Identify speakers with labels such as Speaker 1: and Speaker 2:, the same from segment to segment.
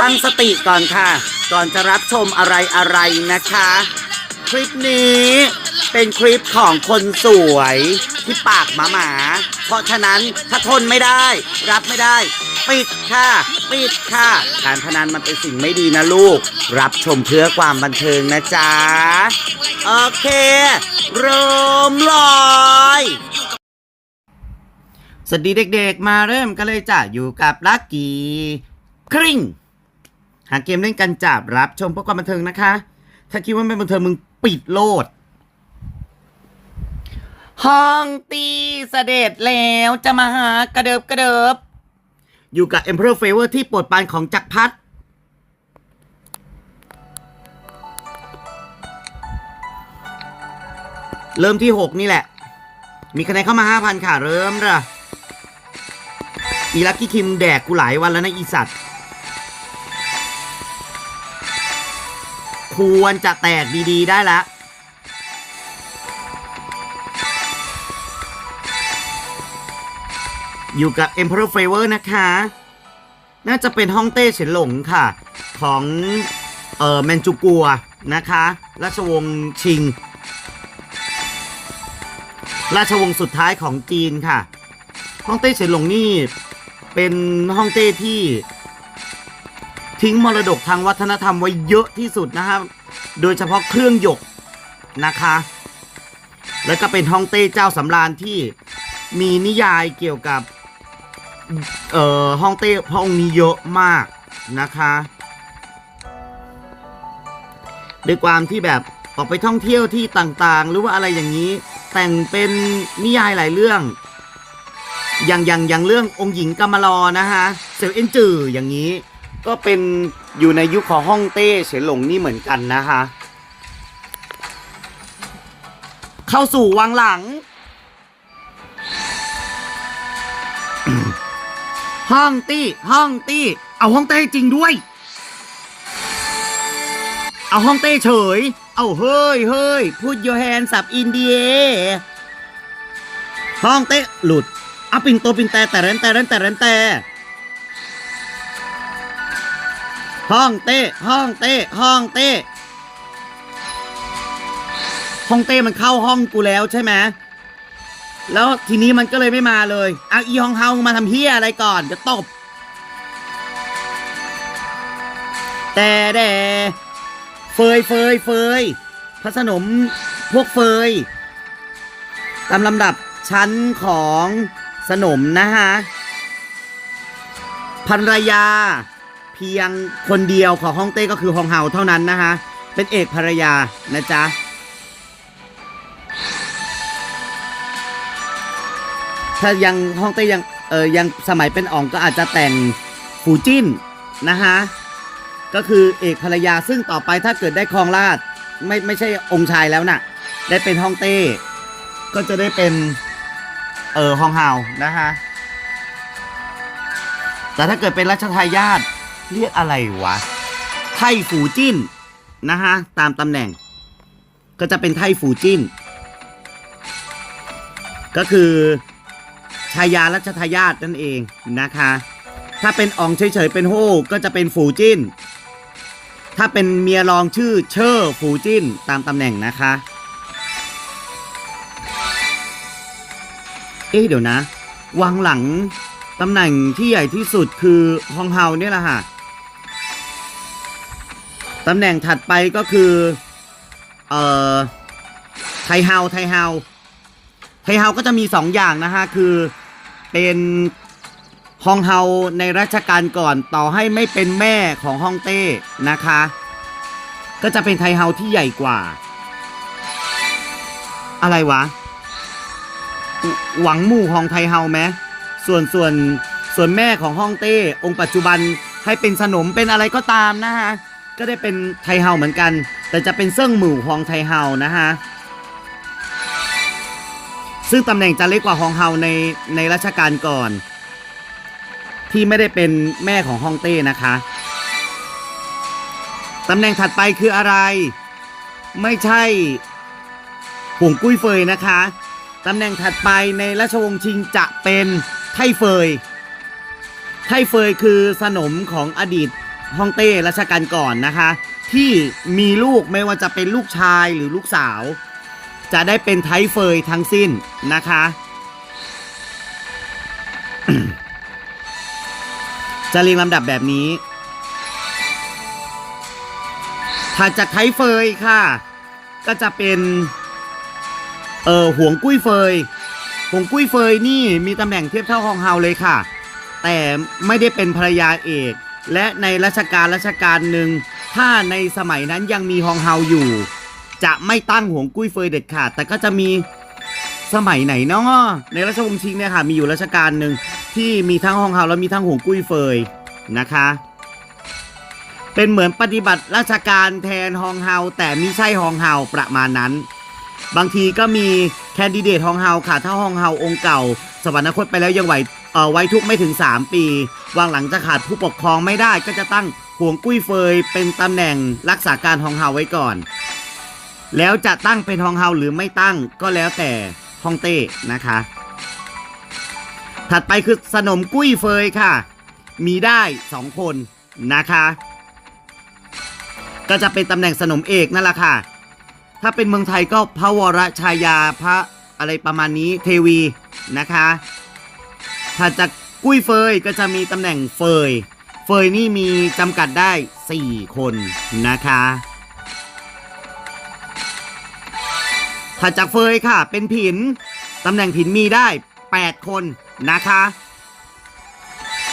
Speaker 1: ตั้งสติก่อนค่ะ ก่อนจะรับชมอะไรอะไรนะคะ คลิปนี้เป็นคลิปของคนสวยที่ปากหมาหมา เพราะฉะนั้นถ้าทนไม่ได้ รับไม่ได้ ปิดค่ะ ปิดค่ะ การพนันมันเป็นสิ่งไม่ดีนะลูก รับชมเพื่อความบันเทิงนะจ๊ะ โอเค เริ่มเลยสวัสดีเด็กๆ มาเริ่มกันเลยจ้ะ อยู่กับลักกี้คริ่ง หาเกมเล่นกันจับรับชมเพื่อความบันเทิงนะคะ ถ้าคิดว่าไม่บันเทิงมึงปิดโลด ห้องตีเสด็จแล้วจะมาหากระเดิบกระเดิบ อยู่กับ Emperor Favor ที่โปรดปรานของจักรพรรดิเริ่มที่ 6 นี่แหละ มีคะแนนเข้ามา 5,000 ค่ะ เริ่มละอีลักกี้คิมแดกกูหลายวันแล้วนะอีสัตว์ ควรจะแตกดีๆ ได้ละอยู่กับ Emperor Favor นะคะ น่าจะเป็นฮ่องเต้เฉินหลงค่ะ ของเอ่อแมนจูกัวนะคะ ราชวงศ์ชิง ราชวงศ์สุดท้ายของจีนค่ะฮ่องเต้เฉินหลงนี่ เป็นฮ่องเต้ที่ ทิ้งมรดกทางวัฒนธรรมไว้เยอะที่สุดนะครับโดยเฉพาะเครื่องหยกนะคะ แล้วก็เป็นฮ่องเต้เจ้าสำราญที่มีนิยายเกี่ยวกับเอ่อฮ่องเต้พระองค์นี้เยอะมากนะคะด้วยความที่แบบออกไปท่องเที่ยวที่ต่างๆ หรือว่าอะไรอย่างนี้ แต่งเป็นนิยายหลายเรื่อง อย่างอย่างอย่างเรื่ององค์หญิงกำมลอนะฮะเซลเอ็นจืออย่างนี้ ก็เป็นอยู่ในยุคของฮ่องเต้เฉินหลงนี่เหมือนกันนะคะเข้าสู่วังหลัง ห้องตี้ ห้องตี้ เอาห้องเต้จริงด้วย เอาห้องเต้เฉย เอาเฮ้ยเฮ้ยพูดโยแฮนสับอินเดียห้องเต้หลุดเอาปิงโตปิงแต่แต่เรนแต่เรนแต่เรนแต่ ห้องเต้ ห้องเต้ ห้องเต้ ห้องเต้มันเข้าห้องกูแล้วใช่ไหมแล้วทีนี้มันก็เลยไม่มาเลยเอาอีฮองเฮามาทำเฮียอะไรก่อนจะตบ แต่แดเฟยเฟยเฟยพระสนมพวกเฟยตามลำดับชั้นของสนมนะฮะภรรยา เพียงคนเดียวของฮ่องเต้ก็คือฮองเฮาเท่านั้นนะฮะเป็นเอกภรรยานะจ๊ะถ้ายังฮ่องเต้ยังเออยังสมัยเป็นอ่องก็อาจจะแต่งฟูจิ้นนะฮะก็คือเอกภรรยาซึ่งต่อไปถ้าเกิดได้ครองราชไม่ไม่ใช่องค์ชายแล้วน่ะ ได้เป็นฮ่องเต้ ก็จะได้เป็นเออฮองเฮานะฮะแต่ถ้าเกิดเป็นรัชทายาท เรียกอะไรวะ ไทฝูจิ้นนะฮะ ตามตำแหน่ง ก็จะเป็นไทฝูจิ้น ก็คือชายารัชทายาทนั่นเองนะคะ ถ้าเป็นอองเฉยๆเป็นโฮก็จะเป็นฝูจิ้น ถ้าเป็นเมียรองชื่อเชอร์ฝูจิ้นตามตำแหน่งนะคะ เอ๊ะเดี๋ยวนะวังหลังตำแหน่งที่ใหญ่ที่สุดคือฮองเฮาเนี่ยแหละค่ะ ตำแหน่งถัดไปก็คือ เอ่อ ไทเฮา ไทเฮา ไทเฮาก็จะมีสองอย่างนะฮะ คือเป็นฮองเฮาในรัชกาลก่อนต่อให้ไม่เป็นแม่ของฮองเต้นะคะ ก็จะเป็นไทเฮาที่ใหญ่กว่า อะไรวะ หวังหมู่ของไทเฮาไหมส่วนส่วนส่วนแม่ของฮ่องเต้องค์ปัจจุบันให้เป็นสนมเป็นอะไรก็ตามนะฮะ ก็ได้เป็นไทเฮาเหมือนกัน แต่จะเป็นเซิ่งหมู่ของไทเฮานะฮะซึ่งตำแหน่งจะเล็กกว่าฮองเฮาในในรัชกาลก่อน ที่ไม่ได้เป็นแม่ของฮองเต้นะคะตำแหน่งถัดไปคืออะไร ไม่ใช่ห่วงกุ้ยเฟยนะคะตำแหน่งถัดไปในราชวงศ์ชิงจะเป็นไทเฟยไทเฟยคือสนมของอดีต ฮ่องเต้รัชกาลก่อนนะคะ ที่มีลูกไม่ว่าจะเป็นลูกชายหรือลูกสาว จะได้เป็นไทเฟยทั้งสิ้นนะคะ จะเรียงลำดับแบบนี้ถัดจากไทเฟยค่ะ ก็จะเป็นเออห่วงกุ้ยเฟยห่วงกุ้ยเฟยนี่มีตำแหน่งเทียบเท่าฮองเฮาเลยค่ะ แต่ไม่ได้เป็นภรรยาเอก และในรัชกาลรัชกาลหนึ่งถ้าในสมัยนั้นยังมีฮองเฮาอยู่ จะไม่ตั้งหวงกุ้ยเฟยเด็ดขาด แต่ก็จะมีสมัยไหนเนาะในราชวงศ์ชิงเนี่ยค่ะมีอยู่รัชกาลหนึ่งที่มีทั้งฮองเฮาแล้วมีทั้งหวงกุ้ยเฟยนะคะ เป็นเหมือนปฏิบัติราชการแทนฮองเฮาแต่ไม่ใช่ฮองเฮาประมาณนั้น บางทีก็มีแคนดิเดตฮองเฮาค่ะ ถ้าฮองเฮาองค์เก่า สวรรคตไปแล้วยังไหว ไว้ทุกไม่ถึง 3 ปี วางหลังจะขาดผู้ปกครองไม่ได้ก็จะตั้งห่วงกุ้ยเฟย เป็นตำแหน่งรักษาการฮองเฮาไว้ก่อน แล้วจะตั้งเป็นฮองเฮาหรือไม่ตั้งก็แล้วแต่ฮองเต้นะคะ ถัดไปคือสนมกุ้ยเฟยค่ะ มีได้2คนนะคะ ก็จะเป็นตำแหน่งสนมเอกนั่นแหละค่ะ ถ้าเป็นเมืองไทยก็พระวรชายาพระอะไรประมาณนี้เทวีนะคะ ถ้าจากกุ้ยเฟยก็จะมีตำแหน่งเฟย เฟยนี่มีจำกัดได้ 4 คนนะคะถ้าจากเฟยค่ะ เป็นผิน ตำแหน่งผินมีได้ 8 คนนะคะ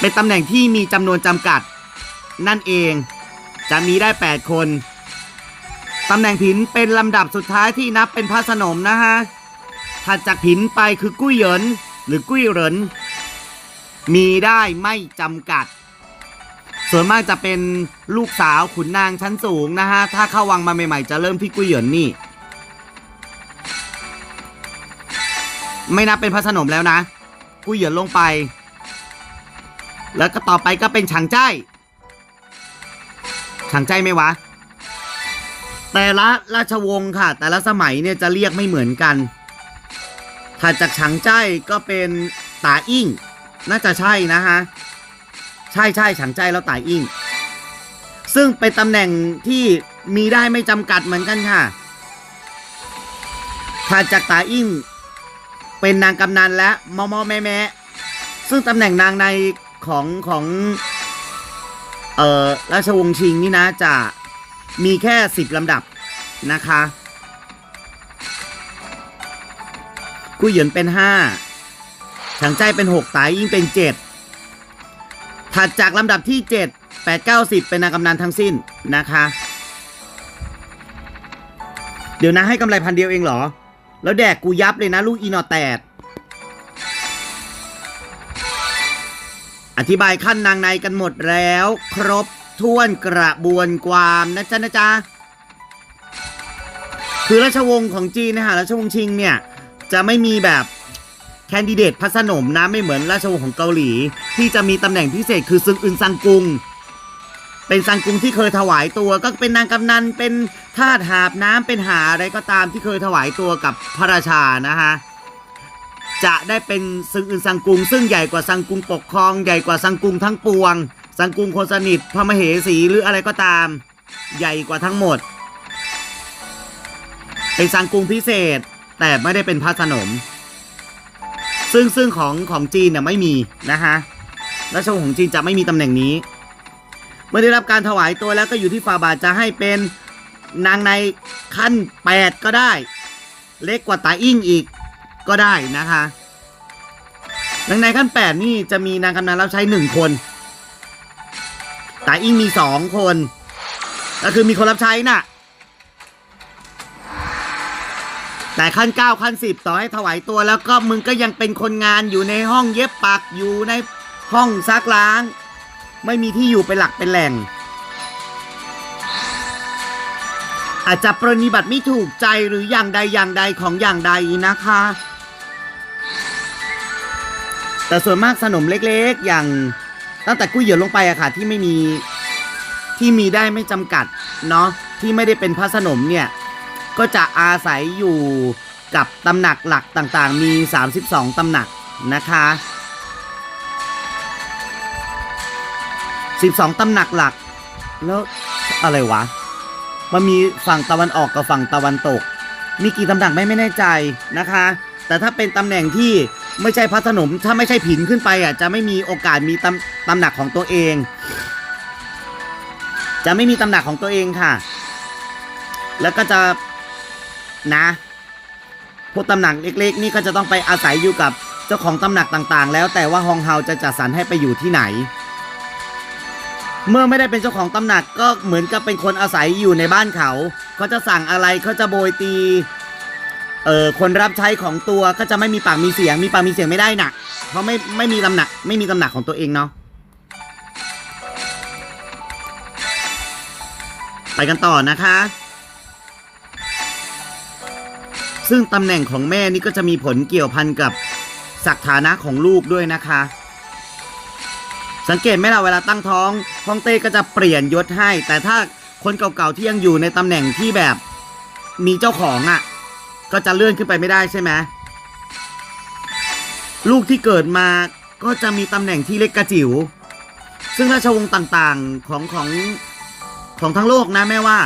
Speaker 1: เป็นตำแหน่งที่มีจำนวนจำกัด นั่นเองจะมีได้ 8 คน ตำแหน่งผินเป็นลำดับสุดท้ายที่นับเป็นพระสนมนะฮะถัดจากผินไปคือกุ้ยเหยินหรือกุ้ยเหริน มีได้ไม่จำกัด ส่วนมากจะเป็นลูกสาวขุนนางชั้นสูงนะฮะ ถ้าเข้าวังมาใหม่ๆ จะเริ่มที่กุ้ยเหยินนี่ ไม่นับเป็นพระสนมแล้วนะ กุ้ยเหยินลงไป แล้วก็ต่อไปก็เป็นฉางใจายฉางใจายไหมวะ แต่ละราชวงศ์ค่ะ แต่ละสมัยเนี่ยจะเรียกไม่เหมือนกัน ถัดจากฉางใจายก็เป็นตาอิ่ง น่าจะใช่นะฮะ ใช่ใช่ฉางใจายแล้วตายอิ่งซึ่งเป็นตำแหน่งที่มีได้ไม่จำกัดเหมือนกันค่ะถัดจากตาอิ่งเป็นนางกำนันและมอมอแม่แม่ซึ่งตำแหน่งนางในของของเอ่อราชวงศ์ชิงนี่นะจะมีแค่สิบลำดับนะคะกุ้ยเหยินเป็นห้า ฉางใจเป็นหกตายยิ่งเป็นเจ็ดถัดจากลำดับที่เจ็ดแปดเก้าสิบเป็นนางกำนันทั้งสิ้นนะคะ เดี๋ยวนะให้กำไรพันเดียวเองเหรอ แล้วแดกกูยับเลยนะลูกอีนอแตดอธิบายขั้นนางในกันหมดแล้ว ครบถ้วนกระบวนความนะจ๊ะนะจ๊ะคือราชวงศ์ของจีนนะฮะราชวงศ์ชิงเนี่ย จะไม่มีแบบ แคนดิเดตพระสนมนะไม่เหมือนราชวงศ์ของเกาหลี ที่จะมีตำแหน่งพิเศษคือซึงอึนซังกุง เป็นซังกุงที่เคยถวายตัวก็เป็นนางกำนันเป็นทาสหาบน้ำเป็นหาอะไรก็ตามที่เคยถวายตัวกับพระราชานะฮะจะได้เป็นซึงอึนซังกุง ซึ่งใหญ่กว่าซังกุงปกครองใหญ่กว่าซังกุงทั้งปวง ซังกุงคนสนิทพระมเหสีหรืออะไรก็ตาม ใหญ่กว่าทั้งหมด เป็นซังกุงพิเศษแต่ไม่ได้เป็นพระสนม ซึ่งซึ่งของของจีนเนี่ยไม่มีนะฮะราชวงศ์ของจีนจะไม่มีตำแหน่งนี้ เมื่อได้รับการถวายตัวแล้วก็อยู่ที่ฟาบาทจะให้เป็นนางในขั้น 8 ก็ได้ เล็กกว่าตาอิ่งอีกก็ได้นะคะนางในขั้น 8 นี่จะมีนางกำนันรับใช้ 1 คนตาอิ่งมี 2 คน ก็คือมีคนรับใช้น่ะ แต่ขั้น9ขั้น10ต่อให้ถวายตัวแล้วก็มึงก็ยังเป็นคนงานอยู่ในห้องเย็บปักอยู่ในห้องซักล้าง ไม่มีที่อยู่เป็นหลักเป็นแหล่ง อาจจะปรนิบัติไม่ถูกใจหรืออย่างใดอย่างใดของอย่างใดนะคะ แต่ส่วนมากสนมเล็กๆ อย่างตั้งแต่กุ้ยเหยินลงไปอะค่ะที่ไม่มีที่มีได้ไม่จำกัดเนาะที่ไม่ได้เป็นพระสนมเนี่ย ก็จะอาศัยอยู่กับตำหนักหลักต่างๆ มี 32 ตำหนักนะคะ 12 ตำหนักหลัก แล้วอะไรวะ มันมีฝั่งตะวันออกกับฝั่งตะวันตก มีกี่ตำแหน่งไม่ไม่แน่ใจนะคะ แต่ถ้าเป็นตำแหน่งที่ไม่ใช่พระสนม ถ้าไม่ใช่ผินขึ้นไปอะ จะไม่มีโอกาสมีตำตำหนักของตัวเอง จะไม่มีตำหนักของตัวเองค่ะ แล้วก็จะ นะพวกตำหนักเล็กๆ นี่ก็จะต้องไปอาศัยอยู่กับเจ้าของตำหนักต่างๆ แล้วแต่ว่าฮองเฮาจะจัดสรรให้ไปอยู่ที่ไหน เมื่อไม่ได้เป็นเจ้าของตำหนักก็เหมือนกับเป็นคนอาศัยอยู่ในบ้านเขา เขาจะสั่งอะไรเขาจะโบยตี เอ่อคนรับใช้ของตัวก็จะไม่มีปากมีเสียง มีปากมีเสียงไม่ได้น่ะ เพราะไม่ไม่มีตำหนักไม่มีตำหนักของตัวเองเนาะไปกันต่อนะคะ ซึ่งตำแหน่งของแม่นี่ก็จะมีผลเกี่ยวพันกับศักฐานะของลูกด้วยนะคะ สังเกตไหมล่ะเวลาตั้งท้องฮ่องเต้ก็จะเปลี่ยนยศให้ แต่ถ้าคนเก่าๆที่ยังอยู่ในตำแหน่งที่แบบมีเจ้าของอะ่ะ ก็จะเลื่อนขึ้นไปไม่ได้ใช่ไหมลูกที่เกิดมาก็จะมีตำแหน่งที่เล็กกระจิ๋ว ซึ่งราชวงศ์ต่างๆของของของทั้งโลกนะแม่ว่า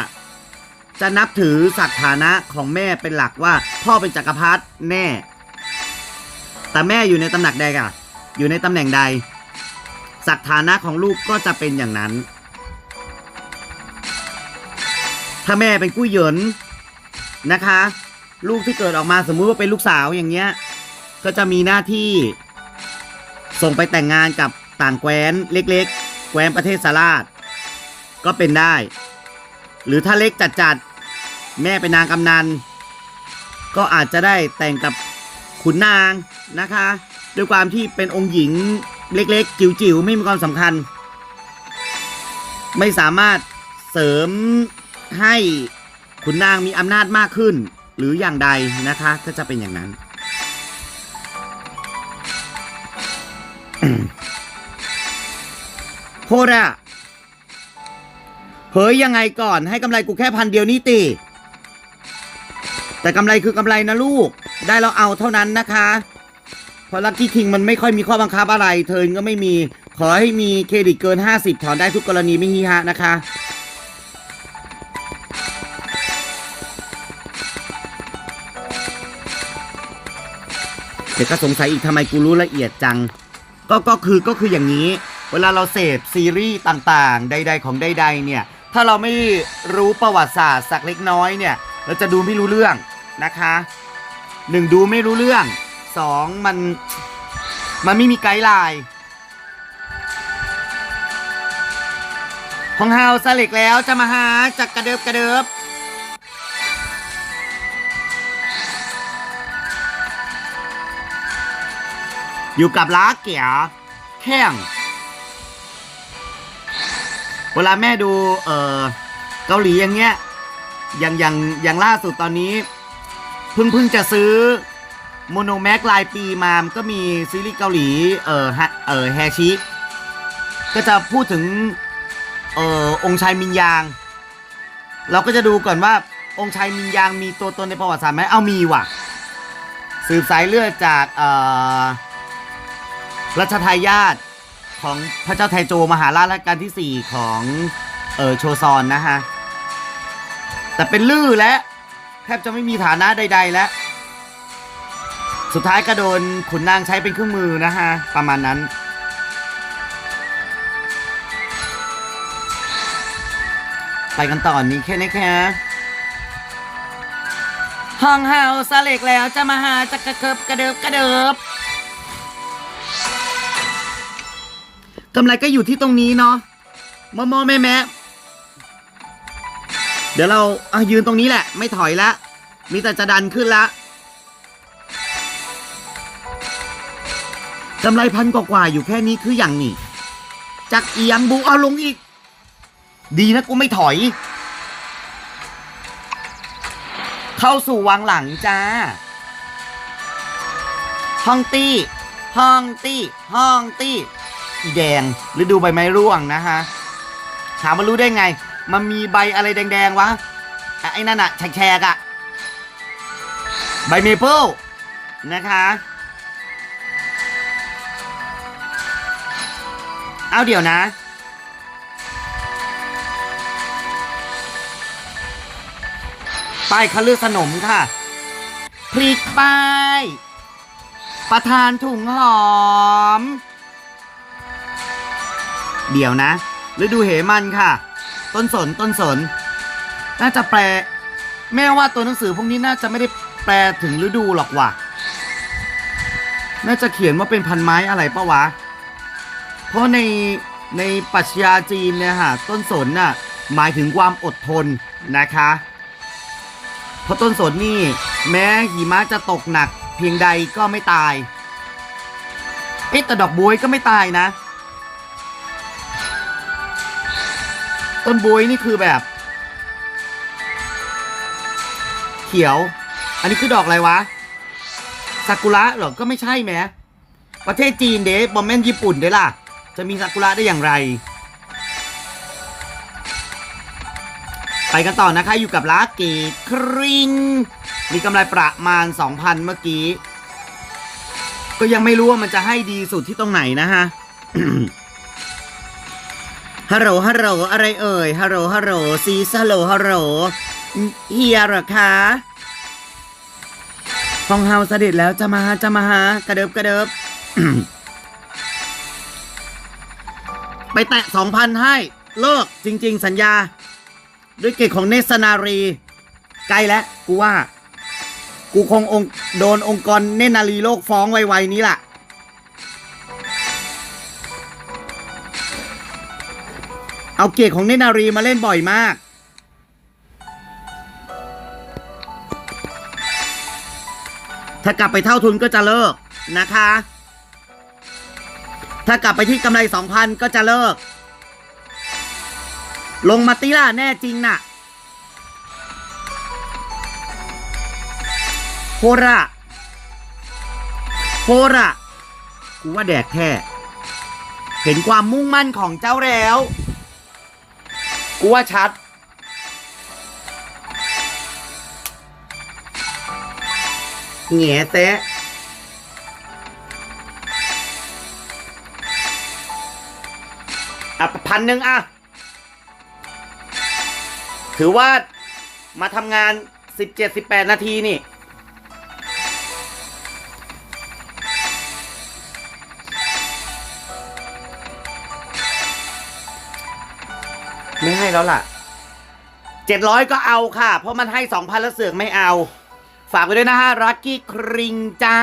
Speaker 1: จะนับถือศักฐานะของแม่เป็นหลักว่า พ่อเป็นจักรพรรดิแน่ แต่แม่อยู่ในตำแหน่งใดอะอยู่ในตำแหน่งใดศักฐานะของลูกก็จะเป็นอย่างนั้น ถ้าแม่เป็นกุ้เหยินนะคะ ลูกที่เกิดออกมาสมมุติว่าเป็นลูกสาวอย่างเงี้ย ก็จะมีหน้าที่ส่งไปแต่งงานกับต่างแคว้นเล็ก ๆ แคว้นประเทศสาราดก็เป็นได้ หรือถ้าเล็กจัดๆ แม่เป็นนางกำนัน ก็อาจจะได้แต่งกับขุนนางนะคะ ด้วยความที่เป็นองค์หญิงเล็กๆ จิ๋วๆ ไม่มีความสำคัญ ไม่สามารถเสริมให้ขุนนางมีอำนาจมากขึ้น หรืออย่างใดนะคะ ก็จะเป็นอย่างนั้น โคระเฮ้ยยังไงก่อนให้กำไรกูแค่พันเดียวนี่ติ แต่กำไรคือกำไรนะลูก ได้แล้วเอาเท่านั้นนะคะ เพราะลั c กี้คิงมันไม่ค่อยมีข้อบังคับอะไร เทินก็ไม่มี ขอให้มีเครดิตเกิน 50 ถอนได้ทุกกรณีไม่ฮีฮะนะคะ เดี๋ยวก็สงสัยอีกทำไมกูรู้ละเอียดจัง ก็ก็คือก็คืออย่างนี้ เวลาเราเสพซีรีส์ต่างๆ ใด ๆ ของใดๆเนี่ย ถ้าเราไม่รู้ประวัติศาสตร์สักเล็กน้อยเนี่ย เราจะดูไม่รู้เรื่องนะคะหนึ่งดูไม่รู้เรื่องสองมันมันไม่มีไกด์ไลน์ของเฮาสล็กแล้วจะมาหาจากกระเดิบกระเดิบอยู่กับล้าเกียแข้งเวลาแม่ดู เออเกาหลีอย่างเงี้ย อย่างอย่างอย่างล่าสุดตอนนี้เพิ่งเพิ่งจะซื้อโมโนแม็กลายปีมามก็มีซีรีส์เกาหลี เออฮะเออแฮชิก็จะพูดถึง เออองค์ชายมินยาง เราก็จะดูก่อนว่าองค์ชายมินยางมีตัวตนในประวัติศาสตร์ไหมเอามีว่ะ สืบสายเลือดจาก เอ่อรัชทายาทของพระเจ้าไทโจมหาราชรัชกาลที่ 4 ของ เออโชซอนนะฮะ แต่เป็นลื่อและแทบจะไม่มีฐานะใด ๆ แล้ว สุดท้ายก็โดนขุนนางใช้เป็นเครื่องมือนะฮะ ประมาณนั้น ไปกันต่อนนี้แค่นี้แค่ห้องเฮาสาเล็กแล้วจะมาหาจะกระเกิบกระเดิบกระเดิบกำไรก็อยู่ที่ตรงนี้เนาะมอมอแม่แม่ เดี๋ยวเราเอายืนตรงนี้แหละ ไม่ถอยละ มีแต่จะดันขึ้นละกำไรพันกว่าๆอยู่แค่นี้คืออย่างนี่จากเอียงบูเอาลงอีก ดีนะกูไม่ถอย เข้าสู่วังหลังจ้าห้องตี้ห้องตี้ห้องตี้อีแดงฤดูใบไม้ร่วงนะฮะถามว่ารู้ได้ไง มันมีใบอะไรแดงๆวะไอ้นั่นอะแฉกๆอะใบเมเปิลนะคะ เอาเดี๋ยวนะ ป้ายคัลือสนมค่ะ พริกป้าย ประทานถุงหอม เดี๋ยวนะ ฤดูเหมันค่ะ ต้นสนต้นสน น่าจะแปล แม่ว่าตัวหนังสือพวกนี้น่าจะไม่ได้แปลถึงฤดูหรอกว่ะ น่าจะเขียนว่าเป็นพันไม้อะไรปะวะ เพราะในในปรัชญาจีนเนี่ยฮะต้นสนน่ะหมายถึงความอดทนนะคะ เพราะต้นสนนี่แม้หิมะจะตกหนัก เพียงใดก็ไม่ตาย เอ๊ะแต่ดอกบวยก็ไม่ตายนะ ต้นบวยนี่คือแบบ เขียว อันนี้คือดอกอะไรวะซากุระเหรอก็ไม่ใช่แหมประเทศจีนเดบอมแมนญี่ปุ่นเด้ล่ะ จะมีซากุระได้อย่างไร ไปกันต่อนะคะอยู่กับลาเกคริง มีกำไรประมาณ 2,000 เมื่อกี้ ก็ยังไม่รู้ว่ามันจะให้ดีสุดที่ตรงไหนนะฮะ ฮัลโหลฮัลโหลอะไรเอ่ยฮัลโหลฮัลโหลซีฮัลโหลฮัลโหลเฮียหรอคะฟองเฮาเสด็จแล้วจะมาจะมาหากระเดิบกระเดิบไปแตะสองพันให้ เลิกจริง ๆ สัญญา ด้วยเกตของเนสนารี ใกล้แล้วกูว่า กูคงองโดนองค์กรเนนารีโลกฟ้องไวๆนี้ล่ะ เอาเกียรของเนตรนารีมาเล่นบ่อยมาก ถ้ากลับไปเท่าทุนก็จะเลิกนะคะ ถ้ากลับไปที่กำไรสองพันก็จะเลิก ลงมาติล่าแน่จริงน่ะโฮระโฮระกูว่าแดกแท้เห็นความมุ่งมั่นของเจ้าแล้ว กูว่าชัด แง่เซะอะพันหนึ่งอะ ถือว่ามาทำงาน17-18นาทีนี่ แล้วล่ะเจ็ดร้อยก็เอาค่ะ เพราะมันให้สองพันแล้วเสือกไม่เอา ฝากไว้ด้วยนะฮะรักกี้คริงจ้า